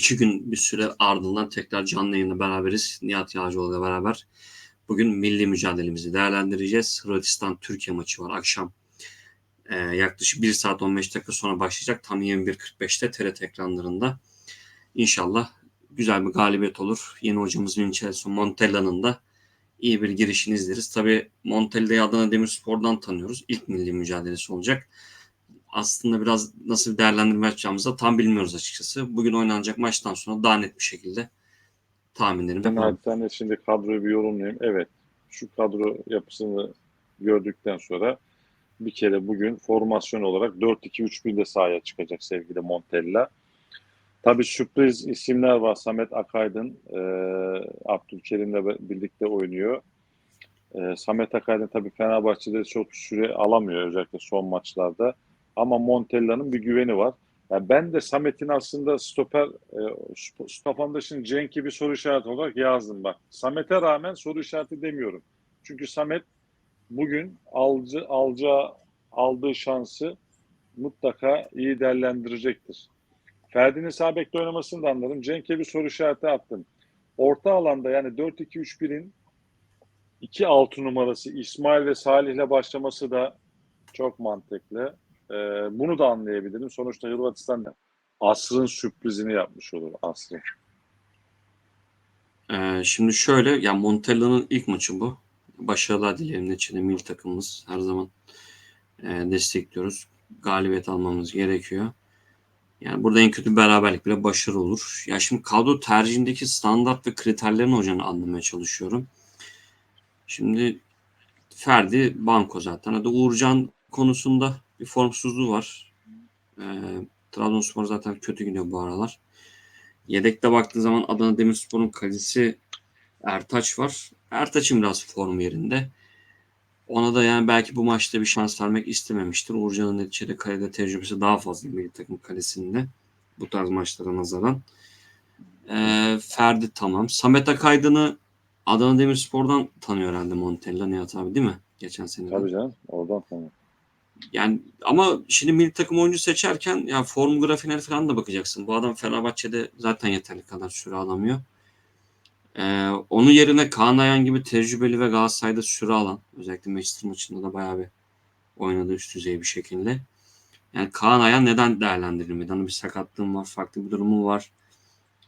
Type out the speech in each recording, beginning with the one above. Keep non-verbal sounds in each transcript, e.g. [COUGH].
iki gün bir süre ardından tekrar canlı yayında beraberiz. Nihat Yağcıoğlu beraber bugün milli mücadelemizi değerlendireceğiz. Hırvatistan Türkiye maçı var akşam. Ee, yaklaşık 1 saat 15 dakika sonra başlayacak. Tam 21.45'te TRT ekranlarında. İnşallah güzel bir galibiyet olur. Yeni hocamız Vincenzo Montella'nın da iyi bir girişini izleriz. Tabii Montella'yı Adana Demirspor'dan tanıyoruz. İlk milli mücadelesi olacak aslında biraz nasıl bir değerlendirme yapacağımızı da tam bilmiyoruz açıkçası. Bugün oynanacak maçtan sonra daha net bir şekilde tahminlerimi Ben yapalım. sen de şimdi kadroyu bir yorumlayayım. Evet, şu kadro yapısını gördükten sonra bir kere bugün formasyon olarak 4-2-3-1'de sahaya çıkacak sevgili Montella. Tabii sürpriz isimler var. Samet Akaydın, e, Abdülkerim'le birlikte oynuyor. E, Samet Akaydın tabii Fenerbahçe'de çok süre alamıyor özellikle son maçlarda. Ama Montella'nın bir güveni var. Ya ben de Samet'in aslında stoper e, stopanda şimdi Cenk'i bir soru işareti olarak yazdım bak. Samet'e rağmen soru işareti demiyorum. Çünkü Samet bugün alcı, alacağı aldığı şansı mutlaka iyi değerlendirecektir. Ferdi'nin sağ bekte oynamasını da anladım. Cenk'e bir soru işareti attım. Orta alanda yani 4-2-3-1'in 2-6 numarası İsmail ve Salih'le başlaması da çok mantıklı. Ee, bunu da anlayabilirim. Sonuçta Hırvatistan asrın sürprizini yapmış olur asrın. Ee, şimdi şöyle, ya Montella'nın ilk maçı bu. Başarılar dilerim neçede milli takımımız. Her zaman e, destekliyoruz. Galibiyet almamız gerekiyor. Yani burada en kötü beraberlik bile başarı olur. Ya şimdi kadro tercihindeki standart ve kriterlerini hocanın anlamaya çalışıyorum. Şimdi Ferdi banko zaten. Hadi Uğurcan konusunda bir formsuzluğu var. E, Trabzonspor zaten kötü gidiyor bu aralar. Yedekte baktığı zaman Adana Demirspor'un kalecisi Ertaç var. Ertaç'ın biraz form yerinde. Ona da yani belki bu maçta bir şans vermek istememiştir. Uğurcan'ın neticede kalede tecrübesi daha fazla milli takım kalesinde. Bu tarz maçlara nazaran. Ee, Ferdi tamam. Samet Akaydın'ı Adana Demirspor'dan tanıyor herhalde Montella Nihat abi değil mi? Geçen sene. Tabii canım. Oradan tamam. Yani ama şimdi milli takım oyuncu seçerken yani form grafiğine falan da bakacaksın. Bu adam Fenerbahçe'de zaten yeterli kadar süre alamıyor. Ee, onun yerine Kaan Ayan gibi tecrübeli ve Galatasaray'da süre alan özellikle Manchester maçında da bayağı bir oynadı üst düzey bir şekilde. Yani Kaan Ayan neden değerlendirilmedi? Hani bir sakatlığım var, farklı bir durumu var.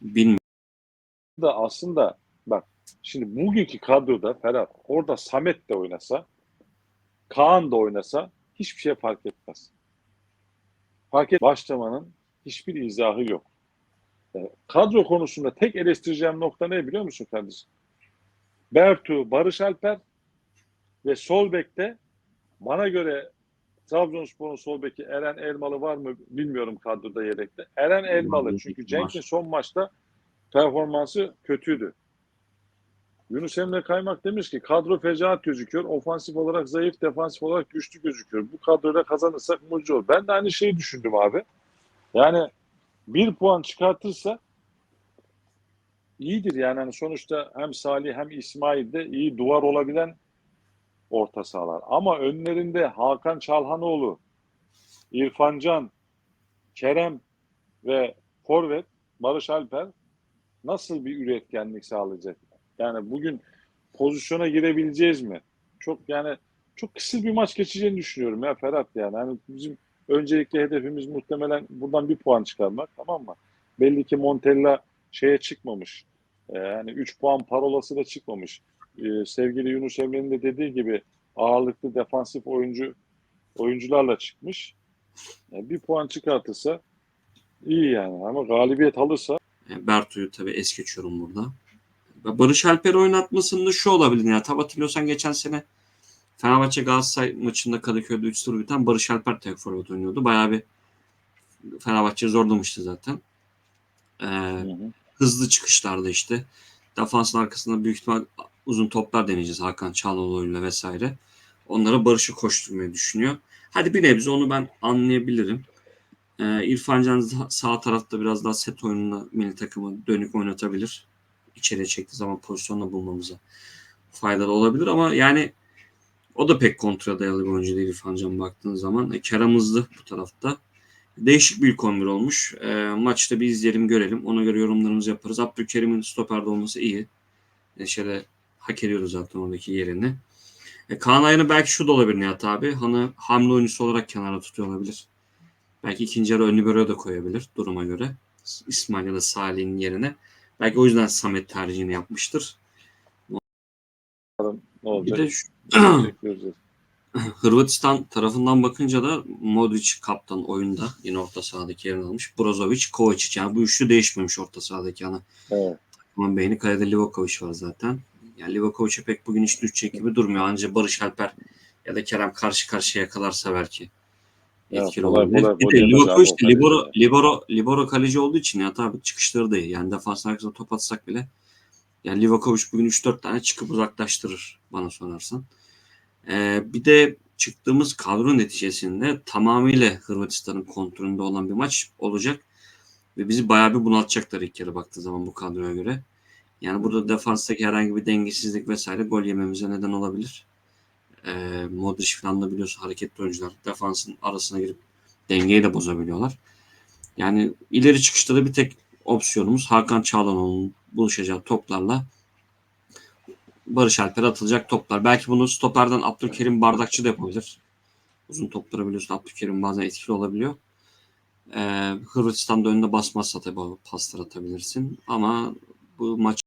Bilmiyorum. Da aslında bak şimdi bugünkü kadroda Ferhat orada Samet de oynasa Kaan da oynasa hiçbir şey fark etmez. Fark et başlamanın hiçbir izahı yok. Yani kadro konusunda tek eleştireceğim nokta ne biliyor musun kardeşim? Bertu, Barış Alper ve sol bekte bana göre Trabzonspor'un sol beki Eren Elmalı var mı bilmiyorum kadroda yedekte. Eren Elmalı çünkü Cenk'in son maçta performansı kötüydü. Yunus Emre Kaymak demiş ki kadro fecaat gözüküyor. Ofansif olarak zayıf, defansif olarak güçlü gözüküyor. Bu kadroyla kazanırsak mucize olur. Ben de aynı şeyi düşündüm abi. Yani bir puan çıkartırsa iyidir yani hani sonuçta hem Salih hem İsmail de iyi duvar olabilen orta sahalar. Ama önlerinde Hakan Çalhanoğlu, İrfan Can, Kerem ve Forvet, Barış Alper nasıl bir üretkenlik sağlayacak? Yani bugün pozisyona girebileceğiz mi? Çok yani çok kısa bir maç geçeceğini düşünüyorum ya Ferhat yani. Hani bizim öncelikli hedefimiz muhtemelen buradan bir puan çıkarmak tamam mı? Belli ki Montella şeye çıkmamış. Ee, yani 3 puan parolası da çıkmamış. Ee, sevgili Yunus Emre'nin de dediği gibi ağırlıklı defansif oyuncu oyuncularla çıkmış. Yani bir puan çıkartırsa iyi yani ama galibiyet alırsa Yani Bertu'yu tabii es geçiyorum burada. Barış Alper oynatmasında şu olabilir ya. Tabi hatırlıyorsan geçen sene Fenerbahçe Galatasaray maçında Kadıköy'de 3-0 biten Barış Alper tek forvet oynuyordu. Bayağı bir Fenerbahçe zorlamıştı zaten. Ee, hı hı. hızlı çıkışlarda işte. Defansın arkasında büyük ihtimal uzun toplar deneyeceğiz Hakan Çalhanoğlu'yla vesaire. Onlara Barış'ı koşturmayı düşünüyor. Hadi bir nebze onu ben anlayabilirim. Ee, İrfan Can sağ tarafta biraz daha set oyununa milli takımı dönük oynatabilir. İçeriye çektiği zaman pozisyonla bulmamıza faydalı olabilir ama yani o da pek kontra dayalı bir oyuncu değil İrfan Can baktığın zaman. E, Kerem hızlı bu tarafta. Değişik bir 11 olmuş. E, maçta bir izleyelim görelim. Ona göre yorumlarımızı yaparız. Abdülkerim'in stoperde olması iyi. Neşe'de hak ediyoruz zaten oradaki yerini. E, Kaan Ayhan'ı belki şu da olabilir Nihat abi. Hani hamle oyuncusu olarak kenara tutuyor olabilir. Belki ikinci yarı ön libero da koyabilir duruma göre. İsmail ya da Salih'in yerine. Belki o yüzden Samet tercihini yapmıştır. Ne Bir olacak? de şu. [CLEARS THROAT] Hırvatistan tarafından bakınca da Modric kaptan oyunda yine orta sahadaki yerini almış. Brozovic, Kovacic yani bu üçlü değişmemiş orta sahadaki ana. Evet. Aman beyni kalede Livakovic var zaten. Yani Livakovic'e pek bugün hiç düşecek gibi durmuyor. Ancak Barış Alper ya da Kerem karşı karşıya yakalarsa belki Ya, etkili kolay olabilir. kolay Bir de o de libero, libero, libero kaleci olduğu için ya tabii çıkışları da iyi. Yani defans arkasına top atsak bile yani Livakovic bugün 3-4 tane çıkıp uzaklaştırır bana sorarsan. Ee, bir de çıktığımız kadro neticesinde tamamıyla Hırvatistan'ın kontrolünde olan bir maç olacak. Ve bizi bayağı bir bunaltacaklar ilk yarı baktığı zaman bu kadroya göre. Yani burada defanstaki herhangi bir dengesizlik vesaire gol yememize neden olabilir. Ee, Modric falan da biliyorsun hareketli oyuncular. Defansın arasına girip dengeyi de bozabiliyorlar. Yani ileri çıkışta da bir tek opsiyonumuz Hakan Çağlanoğlu'nun buluşacağı toplarla Barış Alper'e atılacak toplar. Belki bunu stoperden Abdülkerim Bardakçı da yapabilir. Uzun topları biliyorsun Abdülkerim bazen etkili olabiliyor. Ee, Hırvatistan'da önünde basmazsa tabii paslar atabilirsin. Ama bu maç